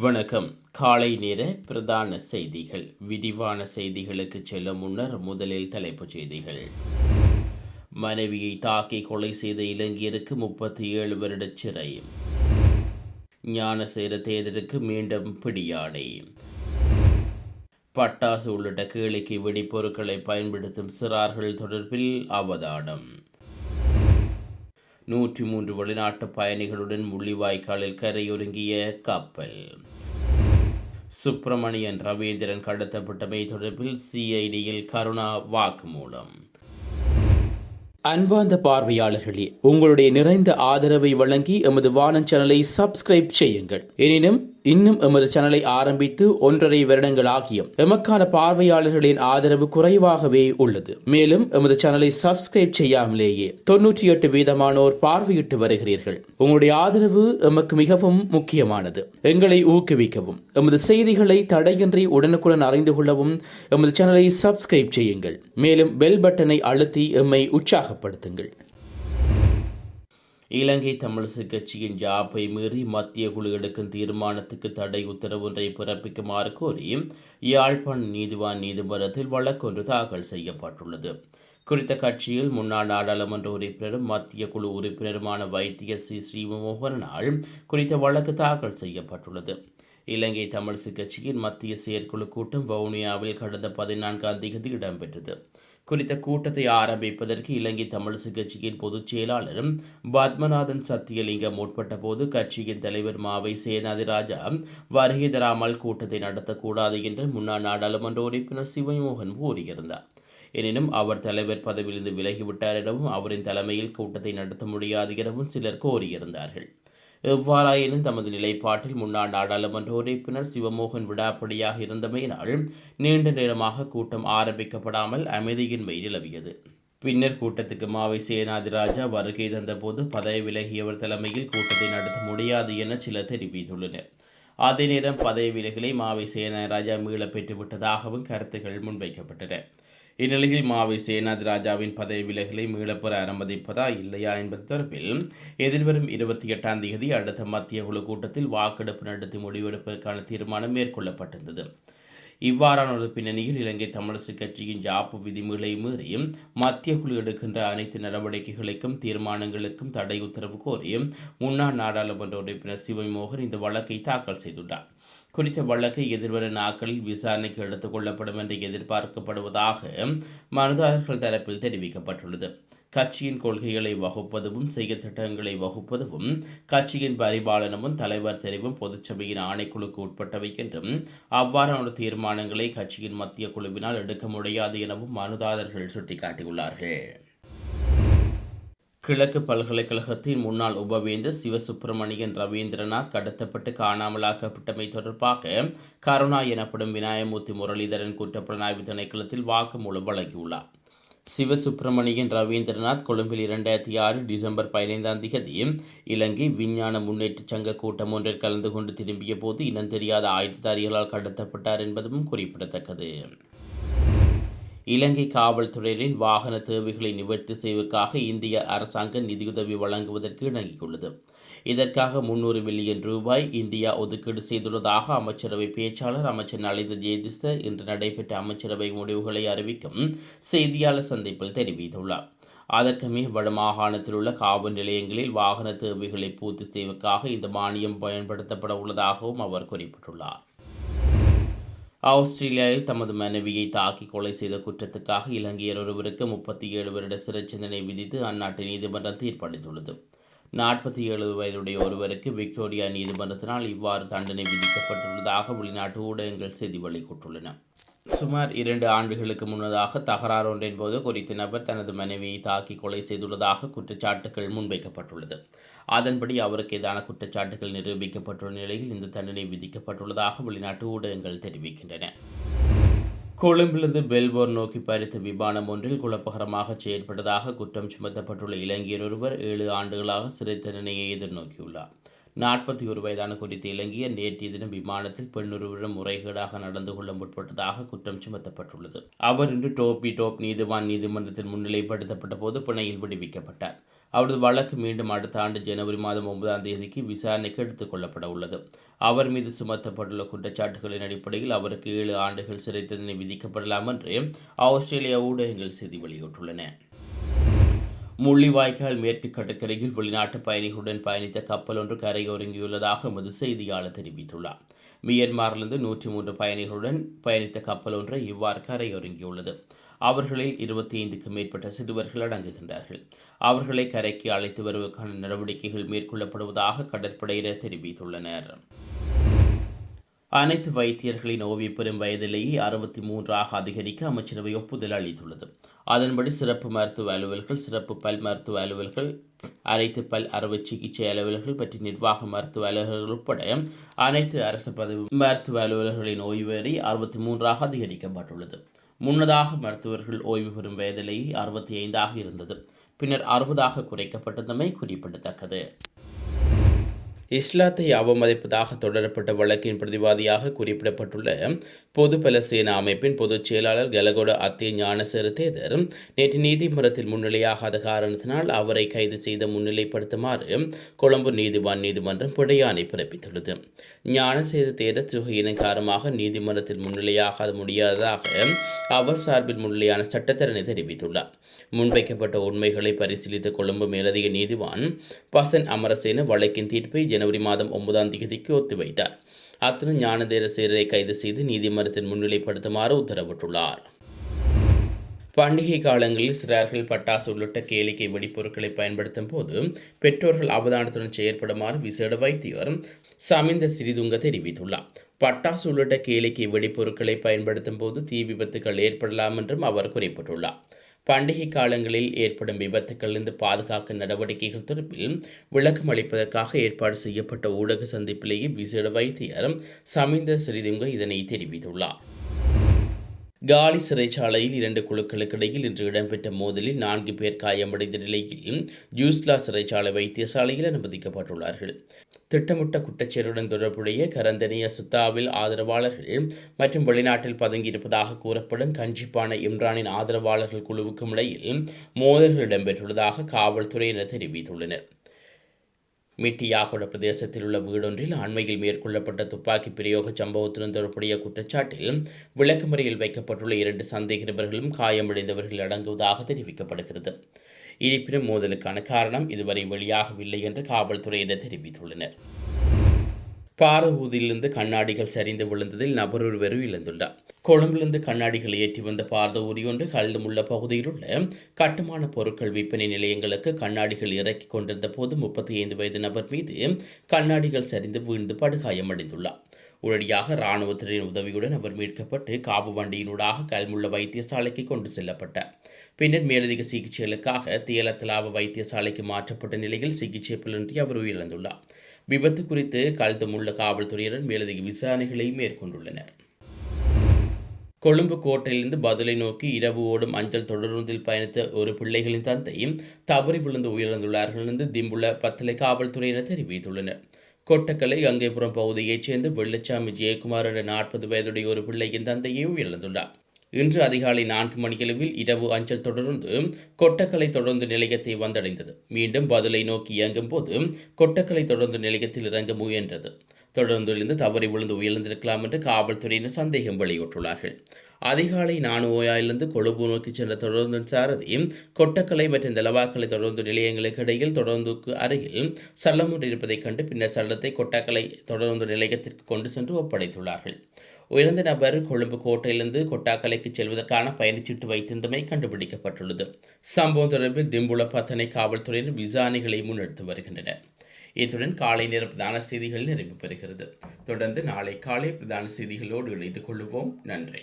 வணக்கம். காலை நேர பிரதான செய்திகள். விரிவான செய்திகளுக்கு செல்ல முன்னர் முதலில் தலைப்புச் செய்திகள். மனைவியை தாக்கி கொலை செய்த இலங்கையருக்கு முப்பத்தி ஏழு வருட சிறை. ஞானசேர தேர்தலுக்கு மீண்டும் பிடியாடை. பட்டாசு உள்ளிட்ட கேளிக்கை வெடிப்பொருட்களை பயன்படுத்தும் சிறார்கள் தொடர்பில் அவதானம். நூற்றி மூன்று வெளிநாட்டு பயணிகளுடன் முள்ளிவாய்க்காலில் கரையொருங்கிய கப்பல். சுப்பிரமணியன் ரவீந்திரன் கடத்தப்பட்டமை தொடர்பில் சிஐடியில் கருணா வாக்குமூலம். அன்பார்ந்த பார்வையாளர்களே உங்களுடைய நிறைந்த ஆதரவை வழங்கி எமது வானன் சேனலை சப்ஸ்கிரைப் செய்யுங்கள். எனினும் இன்னும் எமது சேனலை ஆரம்பித்து ஒன்றரை வருடங்கள் ஆகியும் எமக்கான பார்வையாளர்களின் ஆதரவு குறைவாகவே உள்ளது. மேலும் எமது சேனலை சப்ஸ்கிரைப் செய்யாமலேயே தொன்னூற்றி எட்டு வீதமானோர் பார்வையிட்டு வருகிறீர்கள். உங்களுடைய ஆதரவு எமக்கு மிகவும் முக்கியமானது. எங்களை ஊக்குவிக்கவும் எமது செய்திகளை தடையின்றி உடனுக்குடன் அறிந்து கொள்ளவும் எமது சேனலை சப்ஸ்கிரைப் செய்யுங்கள். மேலும் பெல் பட்டனை அழுத்தி எம்மை உற்சாக உற்சாகப்படுத்துங்கள். இலங்கை தமிழிசை கட்சியின் ஜாப்பை மீறி மத்திய குழு எடுக்கும் தீர்மானத்துக்கு தடை உத்தரவொன்றை பிறப்பிக்குமாறு கோரி யாழ்ப்பாண் நீதிவான் நீதிமன்றத்தில் வழக்கொன்று தாக்கல் செய்யப்பட்டுள்ளது. குறித்த கட்சியில் முன்னாள் நாடாளுமன்ற உறுப்பினரும் மத்திய குழு உறுப்பினருமான வைத்திய சி. ஸ்ரீமோகனால் குறித்த வழக்கு தாக்கல் செய்யப்பட்டுள்ளது. இலங்கை தமிழிசை கட்சியின் மத்திய செயற்குழு கூட்டம் வவுனியாவில் கடந்த பதினான்காம் தேதி இடம்பெற்றது. குறித்த கூட்டத்தை ஆரம்பிப்பதற்கு இலங்கை தமிழிசை கட்சியின் பொதுச் செயலாளரும் பத்மநாதன் சத்தியலிங்கம் முற்பட்ட போது கட்சியின் தலைவர் மாவை சேனாதிராஜா வருகை தராமல் கூட்டத்தை நடத்தக்கூடாது என்று முன்னாள் நாடாளுமன்ற உறுப்பினர் சிவமோகன் கூறியிருந்தார். எனினும் அவர் தலைவர் பதவியிலிருந்து விலகிவிட்டார் எனவும் அவரின் தலைமையில் கூட்டத்தை நடத்த முடியாது எனவும் சிலர் கோரியிருந்தார்கள். எவ்வாறாயினும் தமது நிலைப்பாட்டில் முன்னாள் நாடாளுமன்ற உறுப்பினர் சிவமோகன் விடாப்படியாக இருந்தமையினால் நீண்ட நேரமாக கூட்டம் ஆரம்பிக்கப்படாமல் அமைதியின்மை நிலவியது. பின்னர் கூட்டத்துக்கு மாவை சேனாதிராஜா வருகை தந்தபோது பதவி விலகியவர் தலைமையில் கூட்டத்தை நடத்த முடியாது என சிலர் தெரிவித்துள்ளனர். அதே நேரம் பதவி விலகலை மாவை சேனாதிராஜா மீள பெற்றுவிட்டதாகவும் கருத்துக்கள் முன்வைக்கப்பட்டன. இந்நிலையில் மாவை சேனாதி ராஜாவின் பதவி விலகலை மீளப்பெற அனுமதிப்பதா இல்லையா என்பது தொடர்பில் எதிர்வரும் இருபத்தி எட்டாம் தேதி அடுத்த மத்திய குழு கூட்டத்தில் வாக்கெடுப்பு நடத்தி முடிவெடுப்பதற்கான தீர்மானம் மேற்கொள்ளப்பட்டிருந்தது. இவ்வாறான ஒரு பின்னணியில் இலங்கை தமிழரசு கட்சியின் ஜாப்பு விதிமுறை மீறியும் மத்திய குழு எடுக்கின்ற அனைத்து நடவடிக்கைகளுக்கும் தீர்மானங்களுக்கும் தடை உத்தரவு கோரியும் முன்னாள் நாடாளுமன்ற உறுப்பினர் சிவமோகன் இந்த வழக்கை தாக்கல் செய்துள்ளார். குறித்த வழக்கு எதிர்வரும் நாட்களில் விசாரணைக்கு எடுத்துக் கொள்ளப்படும் என்று எதிர்பார்க்கப்படுவதாக மனுதாரர்கள் தரப்பில் தெரிவிக்கப்பட்டுள்ளது. கட்சியின் கொள்கைகளை வகுப்பதும் செய்ய திட்டங்களை வகுப்பதும் கட்சியின் பரிபாலனமும் தலைவர் தெரிவும் பொதுச்சபையின் ஆணைக்குழுக்கு உட்பட்டவை என்றும் அவ்வாறான தீர்மானங்களை கட்சியின் மத்திய குழுவினால் எடுக்க முடியாது எனவும் மனுதாரர்கள் சுட்டிக்காட்டியுள்ளார்கள். கிழக்கு பல்கலைக்கழகத்தின் முன்னாள் உபவேந்தர் சிவசுப்பிரமணியன் ரவீந்திரநாத் கடத்தப்பட்டு காணாமலாக்கப்பட்டமை தொடர்பாக கருணா எனப்படும் விநாயகமூர்த்தி முரளிதரன் குற்றப்புலனாய்வு திணைக்களத்தில் வாக்குமூலம் வழங்கியுள்ளார். சிவசுப்பிரமணியன் ரவீந்திரநாத் கொழும்பில் இரண்டாயிரத்தி ஆறு டிசம்பர் பதினைந்தாம் தேதி இலங்கை விஞ்ஞான முன்னேற்ற சங்க கூட்டம் ஒன்றில் கலந்து கொண்டு திரும்பிய போது இனம் தெரியாத ஆயுததாரிகளால் கடத்தப்பட்டார் என்பதும் குறிப்பிடத்தக்கது. இலங்கை காவல்துறையினரின் வாகன தேவைகளை நிவர்த்தி செய்வதற்காக இந்திய அரசாங்கம் நிதியுதவி வழங்குவதற்கு இணங்கியுள்ளது. இதற்காக முன்னூறு மில்லியன் ரூபாய் இந்தியா ஒதுக்கீடு செய்துள்ளதாக அமைச்சரவை பேச்சாளர் அமைச்சர் நலித ஜேதிஸ்த இன்று நடைபெற்ற அமைச்சரவை முடிவுகளை அறிவிக்கும் செய்தியாளர் சந்திப்பில் தெரிவித்துள்ளார். அதற்கமே வடமாகாணத்தில் உள்ள காவல் நிலையங்களில் வாகன தேவைகளை பூர்த்தி செய்வதற்காக இந்த மானியம் பயன்படுத்தப்பட உள்ளதாகவும் அவர் குறிப்பிட்டுள்ளார். ஆஸ்திரேலியாவில் தமது மனைவியை தாக்கி கொலை செய்த குற்றத்துக்காக இலங்கையர் ஒருவருக்கு முப்பத்தி ஏழு வருட சிறை சிந்தனை விதித்து அந்நாட்டு நீதிமன்றம் தீர்ப்பளித்துள்ளது. நாற்பத்தி ஏழு வயதுடைய ஒருவருக்கு விக்டோரியா நீதிமன்றத்தினால் இவ்வாறு தண்டனை விதிக்கப்பட்டுள்ளதாக வெளிநாட்டு ஊடகங்கள் செய்தி வெளியிட்டுள்ளன சுமார் இரண்டு ஆண்டுகளுக்கு முன்னதாக தகராறு ஒன்றின் போது குறித்த நபர் தனது மனைவியை தாக்கி கொலை செய்துள்ளதாக குற்றச்சாட்டுகள் முன்வைக்கப்பட்டுள்ளது. அதன்படி அவருக்கு எதிரான குற்றச்சாட்டுகள் நிரூபிக்கப்பட்டுள்ள நிலையில் இந்த தண்டனை விதிக்கப்பட்டுள்ளதாக வெளிநாட்டு ஊடகங்கள் தெரிவிக்கின்றன. கொழும்பிலிருந்து பெல்போர்ன் நோக்கி பறித்த விமானம் ஒன்றில் குழப்பகரமாக செயற்பட்டதாக குற்றம் சுமத்தப்பட்டுள்ள இளைஞர் ஒருவர் ஏழு ஆண்டுகளாக சிறை தண்டனையை எதிர்நோக்கியுள்ளார். நாற்பத்தி ஒரு வயதான குறித்த இலங்கையர் நேற்றைய தினம் விமானத்தில் பெண்ணுருவிடம் முறைகேடாக நடந்து கொள்ள முற்பட்டதாக குற்றம் சுமத்தப்பட்டுள்ளது. அவர் இன்று டோப்பி டோப் நீதிவான் நீதிமன்றத்தில் முன்னிலைப்படுத்தப்பட்ட போது பிணையில் விடுவிக்கப்பட்டார். அவரது வழக்கு மீண்டும் அடுத்த ஆண்டு ஜனவரி மாதம் ஒன்பதாம் தேதிக்கு விசாரணைக்கு எடுத்துக் கொள்ளப்பட உள்ளது. அவர் மீது சுமத்தப்பட்டுள்ள குற்றச்சாட்டுகளின் அடிப்படையில் அவருக்கு ஏழு ஆண்டுகள் சிறை தண்டனை விதிக்கப்படலாம் என்று ஆஸ்திரேலிய ஊடகங்கள் செய்தி வெளியிட்டுள்ளன. முள்ளிவாய்க்கால் மேற்கு கடற்கரையில் வெளிநாட்டு பயணிகளுடன் பயணித்த கப்பல் ஒன்று கரையொருங்கியுள்ளதாக எமது செய்தியாளர் தெரிவித்துள்ளார். மியன்மாரிலிருந்து நூற்றி மூன்று பயணிகளுடன் பயணித்த கப்பல் ஒன்று இவ்வாறு கரையொருங்கியுள்ளது அவர்களில் இருபத்தி ஐந்துக்கும் மேற்பட்ட சிறுவர்கள் அடங்குகின்றார்கள். அவர்களை கரைக்கு அழைத்து வருவதற்கான நடவடிக்கைகள் மேற்கொள்ளப்படுவதாக கடற்படையினர் தெரிவித்துள்ளனர். அனைத்து வைத்தியர்களின் ஓய்வு பெறும் வயதிலேயே அறுபத்தி மூன்றாக அதிகரிக்க அமைச்சரவை ஒப்புதல் அளித்துள்ளது. அதன்படி சிறப்பு மருத்துவ அலுவல்கள் சிறப்பு பல் மருத்துவ அலுவல்கள் அனைத்து பல் அறுவை சிகிச்சை அலுவலர்கள் பற்றி நிர்வாக மருத்துவ அலுவலர்கள் உட்பட அனைத்து அரசு பதவி மருத்துவ அலுவலர்களின் ஓய்வு அறுபத்தி மூன்றாக அதிகரிக்கப்பட்டுள்ளது. முன்னதாக மருத்துவர்கள் ஓய்வு பெறும் வயதிலேயே அறுபத்தி ஐந்தாக இருந்தது. பின்னர் அறுபதாக குறைக்கப்பட்டதமை குறிப்பிடத்தக்கது. இஸ்லாத்தை அவமதிப்பதாக தொடரப்பட்ட வழக்கின் பிரதிவாதியாக குறிப்பிடப்பட்டுள்ள பொது பல சேனா அமைப்பின் பொதுச் செயலாளர் கலகோட அத்தே ஞானசேர தேதர் நேற்று நீதிமன்றத்தில் முன்னிலையாகாத காரணத்தினால் அவரை கைது செய்து முன்னிலைப்படுத்துமாறு கொழும்பு நீதிவான் நீதிமன்றம் பிழையாணை பிறப்பித்துள்ளது. ஞானசேர தேதர் சுகையின காரணமாக நீதிமன்றத்தில் முன்னிலையாகாத முடியாததாக அவர் சார்பில் முன்னிலையான சட்டத்தரணி தெரிவித்துள்ளார். முன்வைக்கப்பட்ட உண்மைகளை பரிசீலித்த கொழும்பு மேலதிக நீதிவான் பசன் அமரசேன வழக்கின் தீர்ப்பை ஜனவரி மாதம் ஒன்பதாம் தேதிக்கு ஒத்திவைத்தார். அத்துடன் ஞானதேர சேரரை கைது செய்து நீதிமன்றத்தில் முன்னிலைப்படுத்துமாறு உத்தரவிட்டுள்ளார். பண்டிகை காலங்களில் சிறார்கள் பட்டாசு உள்ளிட்ட கேளிக்கை வெடிப்பொருட்களை பயன்படுத்தும் போது பெற்றோர்கள் அவதானத்துடன் செயற்படுமாறு விசேட வைத்தியர் சமிந்த சிறிதுங்க தெரிவித்துள்ளார். பட்டாசு உள்ளிட்ட கேளிக்கை வெடிப்பொருட்களை பயன்படுத்தும் போது தீ விபத்துகள் ஏற்படலாம் என்றும் அவர் குறிப்பிட்டுள்ளார். பண்டிகை காலங்களில் ஏற்படும் விபத்துக்களிலிருந்து பாதுகாக்க நடவடிக்கைகள் தொடர்பில் விளக்கம் அளிப்பதற்காக ஏற்பாடு செய்யப்பட்ட ஊடக சந்திப்பிலேயே விசேட வைத்தியர் சமிந்த சிறிதுங்க இதனை தெரிவித்துள்ளார். காலி சிறைச்சாலையில் இரண்டு குழுக்களுக்கு இடையில் இன்று இடம்பெற்ற மோதலில் நான்கு பேர் காயமடைந்த நிலையில் ஜூஸ்லா சிறைச்சாலை வைத்தியசாலையில் அனுமதிக்கப்பட்டுள்ளார்கள். திட்டமிட்ட குற்றச்செயலுடன் தொடர்புடைய கரந்தனிய சுத்தாவில் ஆதரவாளர்கள் மற்றும் வெளிநாட்டில் பதுங்கியிருப்பதாக கூறப்படும் கஞ்சிப்பான இம்ரானின் ஆதரவாளர்கள் குழுவுக்கும் இடையில் மோதல்கள் இடம்பெற்றுள்ளதாக காவல்துறையினர் தெரிவித்துள்ளனர். மிட்டியாகுட பிரதேசத்தில் உள்ள வீடொன்றில் அண்மையில் மேற்கொள்ளப்பட்ட துப்பாக்கி பிரயோக சம்பவத்துடன் தொடர்புடைய குற்றச்சாட்டில் விளக்குமுறையில் வைக்கப்பட்டுள்ள இரண்டு சந்தேக நபர்களும் காயமடைந்தவர்கள் அடங்குவதாக தெரிவிக்கப்படுகிறது. இருப்பினும் மோதலுக்கான காரணம் இதுவரை வெளியாகவில்லை என்று காவல்துறையினர் தெரிவித்துள்ளனர். பாரவூதியிலிருந்து கண்ணாடிகள் சரிந்து விழுந்ததில் நபர் ஒருவர் இழந்துள்ளார் கொழும்பிலிருந்து கண்ணாடிகள் ஏற்றி வந்த பார்த ஊரி ஒன்று கல்லுமுள்ள பகுதியில் உள்ள கட்டுமான பொருட்கள் விற்பனை நிலையங்களுக்கு கண்ணாடிகள் இறக்கி கொண்டிருந்த போது முப்பத்தி ஐந்து வயது நபர் மீது கண்ணாடிகள் சரிந்து வீழ்ந்து படுகாயமடைந்துள்ளார் உடனடியாக இராணுவத்தினரின் உதவியுடன் அவர் மீட்கப்பட்டு காவு வண்டியினூடாக கல்முள்ள வைத்தியசாலைக்கு கொண்டு செல்லப்பட்டார். பின்னர் மேலதிக சிகிச்சைகளுக்காக தியலத்தலாவ வைத்தியசாலைக்கு மாற்றப்பட்ட நிலையில் சிகிச்சை பலனின்றி அவர் உயிரிழந்துள்ளார். விபத்து குறித்து கழுத்தமுள்ள காவல்துறையினர் மேலதிக விசாரணைகளை மேற்கொண்டுள்ளனர். கொழும்பு கோட்டையிலிருந்து பதிலை நோக்கி இரவு ஓடும் அஞ்சல் தொடர்ந்தில் பயணித்த ஒரு பிள்ளைகளின் தந்தையும் தவறி விழுந்து உயிரிழந்துள்ளார்கள் என்று திம்புள்ள பத்தலை காவல்துறையினர் தெரிவித்துள்ளனர். கொட்டக்கலை கங்கைபுரம் பகுதியைச் சேர்ந்த வெள்ளச்சாமி ஜெயக்குமார் என்ற நாற்பது வயதுடைய ஒரு பிள்ளையின் தந்தையையும் உயிரிழந்துள்ளார். இன்று அதிகாலை நான்கு மணியளவில் இரவு அஞ்சல் தொடர்ந்து கொட்டக்கலை தொடர்ந்து நிலையத்தை வந்தடைந்தது. மீண்டும் பதிலை நோக்கி இயங்கும் போது கொட்டக்கலை தொடர்ந்து நிலையத்தில் இறங்க முயன்றது. தொடர்ந்து எழுந்து தவறி விழுந்து உயர்ந்திருக்கலாம் என்று காவல்துறையினர் சந்தேகம் வெளியிட்டுள்ளார்கள். அதிகாலை நானுவோயாயிலிருந்து கொழும்பு நோக்கி சென்ற தொடர்ந்து சாரதி கொட்டக்கலை மற்றும் தலவாக்கலை தொடர்ந்து நிலையங்களுக்கு இடையில் தொடர்ந்துக்கு அருகில் சல்லம் இருப்பதைக் கண்டு பின்னர் சல்லத்தை கொட்டக்கலை தொடர்ந்து நிலையத்திற்கு கொண்டு சென்று ஒப்படைத்துள்ளார்கள். உயர்ந்த நபர் கொழும்பு கோட்டையிலிருந்து கொட்டாக்கலைக்கு செல்வதற்கான பயணச்சீட்டு வைத்திருந்தமை கண்டுபிடிக்கப்பட்டுள்ளது. சம்பவம் தொடர்பில் திம்புள பத்தனை காவல்துறையினர் விசாரணைகளை முன்னெடுத்து வருகின்றனர். இத்துடன் காலை நேர பிரதான செய்திகள் நிறைவு பெறுகிறது. தொடர்ந்து நாளை காலை பிரதான செய்திகளோடு இணைந்து கொள்வோம். நன்றி.